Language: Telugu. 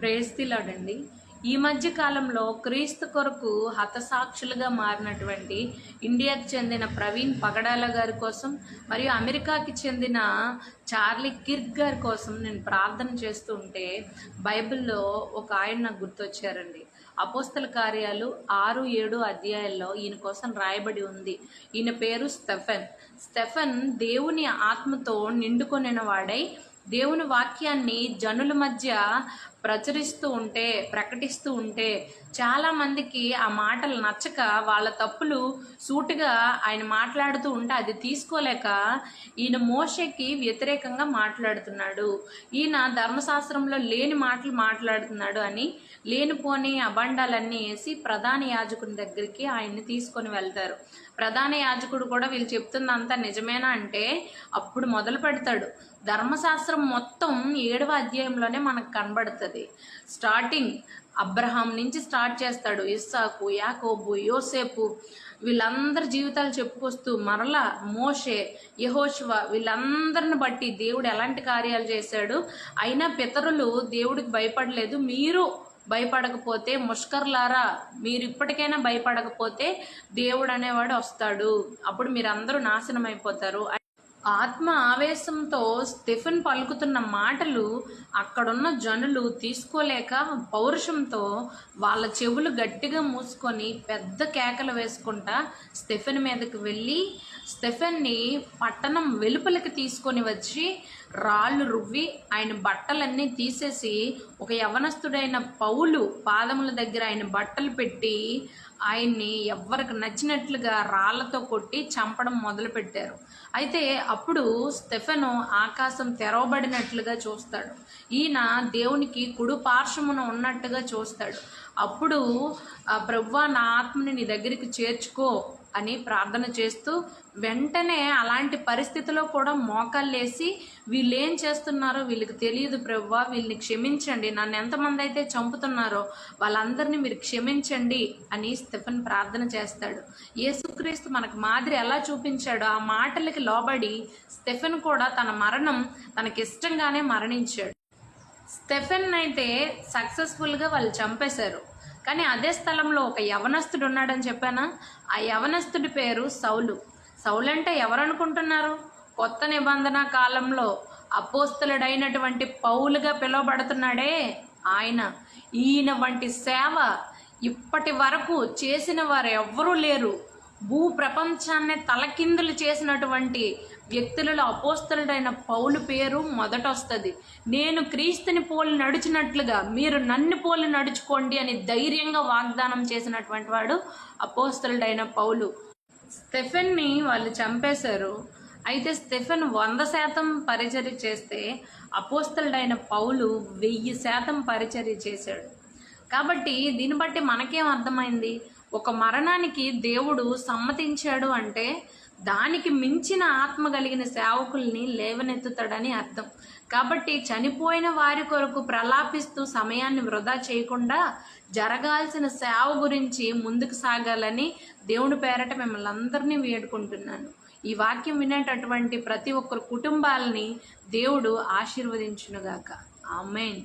ప్రేస్తిలాడండి. ఈ మధ్య కాలంలో క్రీస్తు కొరకు హతసాక్షులుగా మారినటువంటి ఇండియాకి చెందిన ప్రవీణ్ పగడాల గారి కోసం మరియు అమెరికాకి చెందిన చార్లీ కిర్క్ గారి కోసం నేను ప్రార్థన చేస్తూ ఉంటే బైబిల్లో ఒక ఆయన నాకు గుర్తొచ్చారండి. అపోస్తల కార్యాలు ఆరు ఏడు అధ్యాయాల్లో ఈయన కోసం రాయబడి ఉంది. ఈయన పేరు స్టెఫెన్. స్టెఫెన్ దేవుని ఆత్మతో నిండుకొనిన వాడై దేవుని వాక్యాన్ని జనుల మధ్య ప్రచురిస్తూ ఉంటే ప్రకటిస్తూ ఉంటే చాలా మందికి ఆ మాటలు నచ్చక వాళ్ళ తప్పులు సూటుగా ఆయన మాట్లాడుతూ ఉంటే అది తీసుకోలేక ఈయన మోషకి వ్యతిరేకంగా మాట్లాడుతున్నాడు. ఈయన ధర్మశాస్త్రంలో లేని మాటలు మాట్లాడుతున్నాడు అని లేనిపోని అబండాలన్నీ వేసి ప్రధాన యాజకుని దగ్గరికి ఆయన్ని తీసుకొని వెళ్తారు. ప్రధాన యాజకుడు కూడా వీళ్ళు చెప్తుందంతా నిజమేనా అంటే అప్పుడు మొదలు పెడతాడు. ధర్మశాస్త్రం మొత్తం ఏడవ అధ్యాయంలోనే మనకు కనబడుతుంది. స్టార్టింగ్ అబ్రహాం నుంచి స్టార్ట్ చేస్తాడు ఇస్సాకు యాకోబు యోసేపు. వీళ్ళందరి జీవితాలు చెప్పుకొస్తూ మరలా మోషే యహోశివ వీళ్ళందరిని బట్టి దేవుడు ఎలాంటి కార్యాలు చేశాడు? అయినా పితరులు దేవుడికి భయపడలేదు. మీరు భయపడకపోతే ముష్కర్లారా మీరు ఇప్పటికైనా భయపడకపోతే దేవుడు అనేవాడు వస్తాడు. అప్పుడు మీరందరూ నాశనం అయిపోతారు ఆత్మ ఆవేశంతో స్టెఫెన్ పలుకుతున్న మాటలు అక్కడున్న జనులు తీసుకోలేక పౌరుషంతో వాళ్ళ చెవులు గట్టిగా మూసుకొని పెద్ద కేకలు వేసుకుంటా స్టెఫెన్ మీదకి వెళ్ళి స్టెఫెన్ని పట్టణం వెలుపలికి తీసుకొని వచ్చి రాళ్ళు రువ్వి ఆయన బట్టలన్నీ తీసేసి ఒక యవనస్తుడైన పౌలు పాదముల దగ్గర ఆయన బట్టలు పెట్టి ఆయన్ని ఎవరికి నచ్చినట్లుగా రాళ్ళతో కొట్టి చంపడం మొదలుపెట్టారు. అయితే అప్పుడు స్టెఫెను ఆకాశం తెరవబడినట్లుగా చూస్తాడు. ఈయన దేవునికి కుడు పార్శ్వమున ఉన్నట్టుగా చూస్తాడు. అప్పుడు ఆ ప్రవ్వా నా ఆత్మని నీ దగ్గరికి చేర్చుకో. అని ప్రార్థన చేస్తూ వెంటనే అలాంటి పరిస్థితిలో కూడా మోకాళ్ళేసి వీళ్ళు ఏం చేస్తున్నారో వీళ్ళకి తెలియదు ప్రవ్వా వీళ్ళని క్షమించండి. నన్ను ఎంతమంది అయితే చంపుతున్నారో వాళ్ళందరినీ మీరు క్షమించండి అని స్టెఫెన్ ప్రార్థన చేస్తాడు. యేసుక్రీస్తు మనకు మాదిరి ఎలా చూపించాడో ఆ మాటలకి లోబడి స్టెఫెన్ కూడా తన మరణం తనకి ఇష్టంగానే మరణించాడు. స్టెఫెన్ అయితే సక్సెస్ఫుల్గా వాళ్ళు చంపేశారు. కానీ అదే స్థలంలో ఒక యవనస్తుడు ఉన్నాడని చెప్పానా? ఆ యవనస్తుడి పేరు సౌలు. సౌలు అంటే ఎవరనుకుంటున్నారు? కొత్త నిబంధన కాలంలో అపోస్తలుడైనటువంటి పౌలుగా పిలువబడుతున్నాడే ఆయన. ఈయన వంటి సేవ ఇప్పటి వరకు చేసిన వారు ఎవ్వరూ లేరు. భూ ప్రపంచాన్ని తలకిందులు చేసినటువంటి వ్యక్తులలో అపోస్తలుడైన పౌలు పేరు మొదట వస్తుంది నేను క్రీస్తుని పోలి నడిచినట్లుగా మీరు నన్ను పోలి నడుచుకోండి అని ధైర్యంగా వాగ్దానం చేసినటువంటి వాడు అపోస్తలుడైన పౌలు. స్టెఫెన్ని వాళ్ళు చంపేశారు. అయితే స్టెఫెన్ వంద శాతం పరిచర్య చేస్తే అపోస్తలుడైన పౌలు వెయ్యి శాతం పరిచర్య చేశాడు. కాబట్టి దీన్ని బట్టి మనకేం అర్థమైంది? ఒక మరణానికి దేవుడు సమ్మతించాడు అంటే దానికి మించిన ఆత్మ కలిగిన సేవకుల్ని లేవనెత్తుతాడని అర్థం. కాబట్టి చనిపోయిన వారి కొరకు ప్రలాపిస్తూ సమయాన్ని వృధా చేయకుండా జరగాల్సిన సేవ గురించి ముందుకు సాగాలని దేవుని పేరట మిమ్మల్ని అందరినీ వేడుకుంటున్నాను. ఈ వాక్యం వినేటటువంటి ప్రతి ఒక్కరు కుటుంబాలని దేవుడు ఆశీర్వదించునుగాక. ఆమెన్.